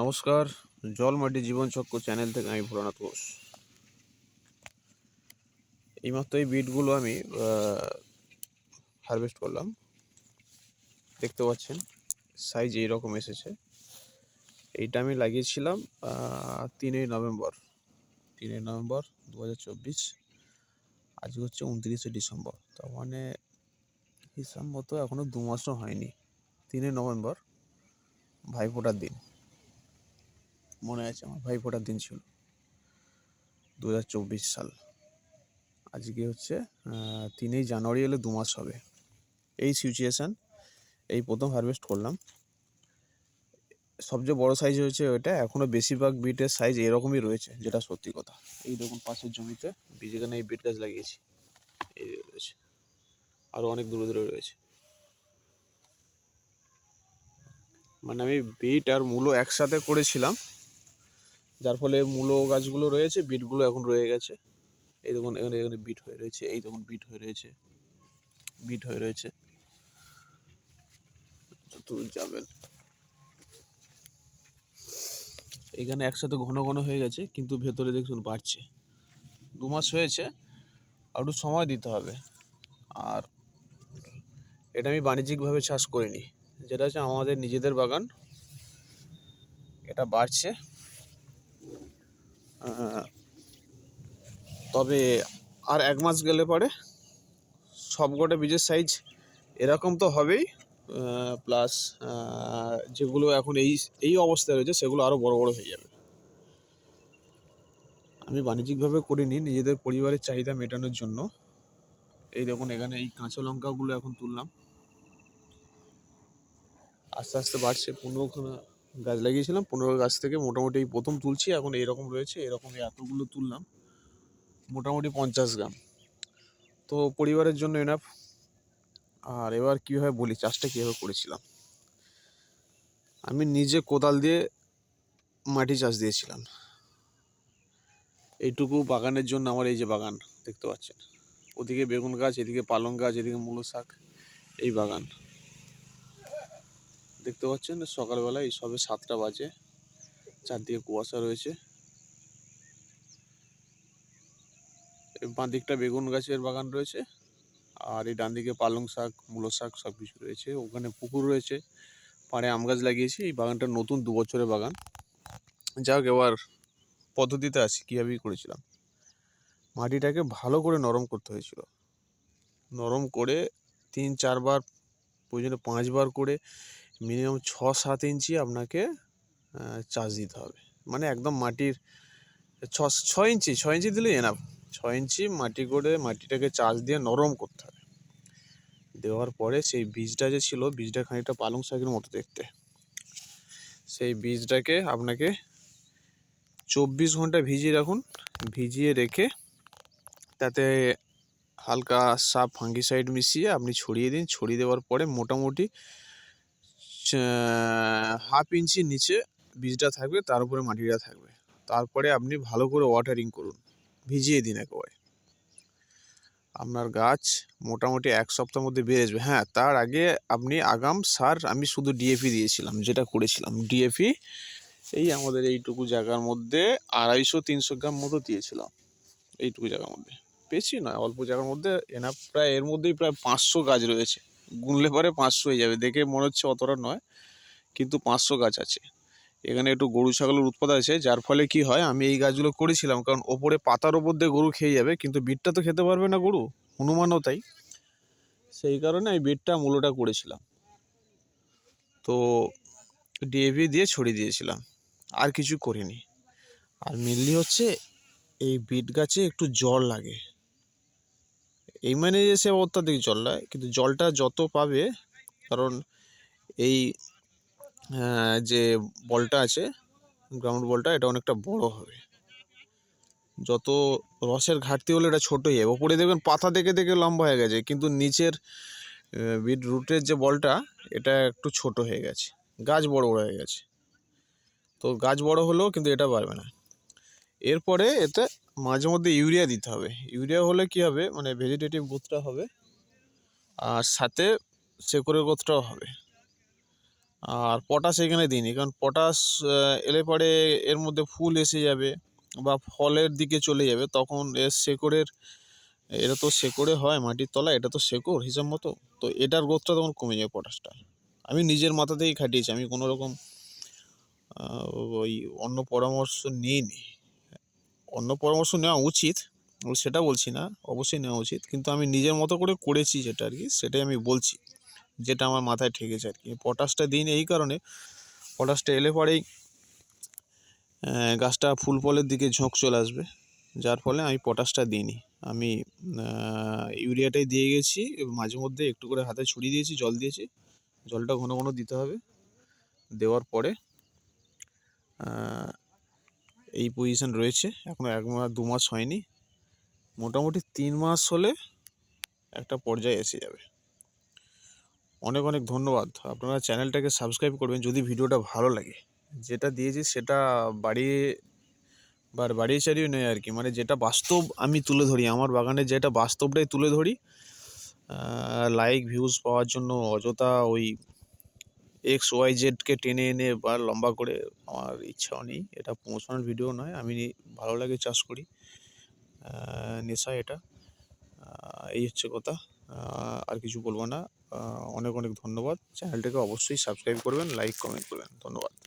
নমস্কার। জল মাটি জীবন চক্র চ্যানেল থেকে আমি ভোলানাথ ঘোষ। এইমাত্র এই বিটগুলো আমি হারভেস্ট করলাম। দেখতে পাচ্ছেন সাইজ এইরকম এসেছে। এইটা আমি লাগিয়েছিলাম তিনই নভেম্বর। তিনই নভেম্বর দু হাজার চব্বিশ। আজকে হচ্ছে উনত্রিশে ডিসেম্বর। তার মানে হিসাব মতো এখনও দু মাসও হয়নি। তিনই নভেম্বর, ভাইফোঁটার দিন। মনে আছে? আমার ভাইফোঁটার দিন ছিল। দু হাজার চব্বিশ সাল। আজকে হচ্ছে তিনই জানুয়ারি এলে দু মাস হবে। এই সিচুয়েশান এই প্রথম হারভেস্ট করলাম। সবচেয়ে বড় সাইজ হয়েছে ওইটা এখনও বেশিরভাগ বিটের সাইজ এরকমই রয়েছে, যেটা সত্যি কথা। এই দেখুন পাশের জমিতে, বীজ এখানে এই বিট গাছ লাগিয়েছি। এই রয়েছে। আরও অনেক দূরে দূরে রয়েছে। মানে আমি বিট আর মূলো একসাথে করেছিলাম। যার ফলে মূলো গাছগুলো রয়েছে, বিটগুলো এখন রয়ে গেছে। এই দেখুন, এখানে এখানে বিট হয়ে রয়েছে, এই দেখুন বিট হয়ে রয়েছে, বিট হয়ে রয়েছে। দূর যাবেন এখানে একসাথে ঘন ঘন হয়ে গেছে, কিন্তু ভেতরে দেখুন বাড়ছে। দু মাস হয়েছে, আর একটু সময় দিতে হবে। আর এটা আমি বাণিজ্যিকভাবে চাষ করিনি। যেটা হচ্ছে আমাদের নিজেদের বাগান, এটা বাড়ছে। তবে আর এক মাস গেলে পরে সবকটা বীজের সাইজ এরকম তো হবেই প্লাস যেগুলো এখন এই এই অবস্থায় রয়েছে সেগুলো আরও বড় বড় হয়ে যাবে। আমি বাণিজ্যিকভাবে করিনি নিজেদের পরিবারের চাহিদা মেটানোর জন্য। এই দেখুন এখানে এই কাঁচা লঙ্কাগুলো এখন তুললাম। আস্তে আস্তে বাড়ছে পনেরোখানা গাছ লাগিয়েছিলাম, পনেরো গাছ থেকে মোটামুটি প্রথম তুলছি, এখন এরকম রয়েছে, এরকম এতগুলো তুললাম, মোটামুটি পঞ্চাশ গ্রাম। তো পরিবারের জন্য এনাফ আর এবার কীভাবে বলি, চাষটা কীভাবে করেছিলাম? আমি নিজে কোদাল দিয়ে মাটি চাষ দিয়েছিলাম। এইটুকু বাগানের জন্য আমার এই যে বাগান, দেখতে পাচ্ছেন? ওদিকে বেগুন গাছ, এদিকে পালং গাছ, এদিকে মূলো শাক, এই বাগান। দেখতে পাচ্ছেন সকালবেলা এই সবে সাতটা বাজে। চারদিকে কুয়াশা রয়েছে। বাঁ দিকটা বেগুন গাছের বাগান রয়েছে আর এই ডান দিকে পালং শাক, মূলো শাক সব কিছু রয়েছে। ওখানে পুকুর রয়েছে, পাড়ে আম গাছ লাগিয়েছি। এই বাগানটা নতুন দু বছরের বাগান। যা হোক এবার পদ্ধতিতে আছি, কীভাবেই করেছিলাম। মাটিটাকে ভালো করে নরম করতে হয়েছিল। নরম করে তিন, চারবার, প্রয়োজনে পাঁচবার করে মিনিমাম ছ সাত ইঞ্চি আপনাকে চার্জ দিতে হবে। মানে একদম মাটির ছ ছ ইঞ্চি ছ ইঞ্চি দিলেই এনাফ ছ ইঞ্চি মাটি করে মাটিটাকে চার্জ দিয়ে নরম করতে হবে। দেওয়ার পরে সেই বীজটা যে ছিল, বীজটা খানিকটা পালং শাকের মতো দেখতে। সেই বীজটাকে আপনাকে চব্বিশ ঘণ্টা ভিজিয়ে রাখুন। ভিজিয়ে রেখে তাতে হালকা সাপ ফাঙ্গিসাইড মিশিয়ে আপনি ছড়িয়ে দিন। ছড়িয়ে দেওয়ার পরে মোটামুটি হাফ ইঞ্চি নিচে বীজটা থাকবে, তার উপরে মাটিটা থাকবে। তারপরে আপনি ভালো করে ওয়াটারিং করুন, ভিজিয়ে দিন একেবারে। আপনার গাছ মোটামুটি এক সপ্তাহের মধ্যে বেড়ে যাবে। হ্যাঁ তার আগে আপনি আগাম সার, আমি শুধু ডিএপি দিয়েছিলাম, যেটা করেছিলাম। ডিএপি এই আমাদের এইটুকু জায়গার মধ্যে আড়াইশো তিনশো গ্রাম মতো দিয়েছিলাম, এইটুকু জায়গার মধ্যে। বেশি নয়, অল্প জায়গার মধ্যে এনা প্রায় এর মধ্যেই প্রায় পাঁচশো গাছ রয়েছে। গুনলে পরে পাঁচশো হয়ে যাবে। দেখে মনে হচ্ছে অতটা নয়, কিন্তু পাঁচশো গাছ আছে। এখানে একটু গরু, ছাগলের উৎপাদ আছে, যার ফলে কি হয়, আমি এই গাছগুলো করেছিলাম, কারণ ওপরে পাতার ওপর দিয়ে গরু খেয়ে যাবে, কিন্তু বিটটা তো খেতে পারবে না গরু, হনুমানও তাই। সেই কারণে আমি বিটটা মূলোটা করেছিলাম। তো ডিএপি দিয়ে ছড়িয়ে দিয়েছিলাম, আর কিছু করিনি। আর মেনলি হচ্ছে এই বিট গাছে একটু জল লাগে। এই মানে যে সে অত্যাধিক জল কিন্তু জলটা যত পাবে, কারণ এই যে বলটা আছে গ্রাউন্ড বলটা, এটা অনেকটা বড় হবে। যত রসের ঘাটতি হলে এটা ছোট হয়ে যাবে ওপরে দেখবেন পাতা দেখে দেখে লম্বা হয়ে গেছে, কিন্তু নিচের বিট রুটের যে বলটা, এটা একটু ছোট হয়ে গেছে। গাছ বড় বড় হয়ে গেছে। তো গাছ বড় হলেও কিন্তু এটা পারবে না। এরপরে এতে মাঝে মধ্যে ইউরিয়া দিতে হবে। ইউরিয়া হলে কি হবে? মানে ভেজিটেটিভ গ্রোথটা হবে। আর সাথে শেকড়ের গ্রোথটাও হবে। আর পটাশ এখানে দিইনি, কারণ পটাশ এলে পরে এর মধ্যে ফুল এসে যাবে বা ফলের দিকে চলে যাবে, তখন এর শেকড়ের, এটা তো শেকড়ে হয়, মাটির তলায়, এটা তো শেকড়, হিসাব মতো। তো এটার গ্রোথটা তখন কমে যায় পটাশটা আমি নিজের মাথা থেকেই খাটিয়েছি, আমি কোনো রকম ওই অন্য পরামর্শ নিইনি। অন্য পরামর্শ নেওয়া উচিত, সেটা বলছি না, অবশ্যই নেওয়া উচিত, কিন্তু আমি নিজের মতো করে করেছি যেটা আর কি, সেটাই আমি বলছি, যেটা আমার মাথায় ঠেকেছে আর কি। পটাশটা দিই না এই কারণে, পটাশটা এলে পরেই গাছটা ফুল ফলের দিকে ঝোঁক চলে আসবে, যার ফলে আমি পটাশটা দিইনি। আমি ইউরিয়াটাই দিয়ে গেছি, মাঝে মধ্যে একটু করে হাতে ছড়িয়ে দিয়েছি, জল দিয়েছি, জলটা ঘন ঘন দিতে হবে, দেওয়ার পরে এই পজিশন রয়েছে। এখনও এক মাস দু মাস হয়নি। মোটামুটি তিন মাস হলে একটা পর্যায়ে এসে যাবে। অনেক অনেক ধন্যবাদ। আপনারা চ্যানেলটাকে সাবস্ক্রাইব করবেন যদি ভিডিওটা ভালো লাগে। যেটা দিয়েছি সেটা বাড়িয়ে বা বাড়িয়ে চাড়িয়ে নয় আর কি। মানে যেটা বাস্তব আমি তুলে ধরি। আমার বাগানে যেটা বাস্তবটাই তুলে ধরি। লাইক ভিউজ পাওয়ার জন্য অযথা ওই এক্স ওয়াই জেডকে টেনে এনে বা লম্বা করে আমার ইচ্ছাও নেই এটা প্রমোশনাল ভিডিও নয়, আমি ভালো লাগে চাষ করি। নেশা এটা। এই হচ্ছে কথা। আর কিছু বলব না। অনেক অনেক ধন্যবাদ। চ্যানেলটাকে অবশ্যই সাবস্ক্রাইব করবেন লাইক কমেন্ট করবেন। ধন্যবাদ।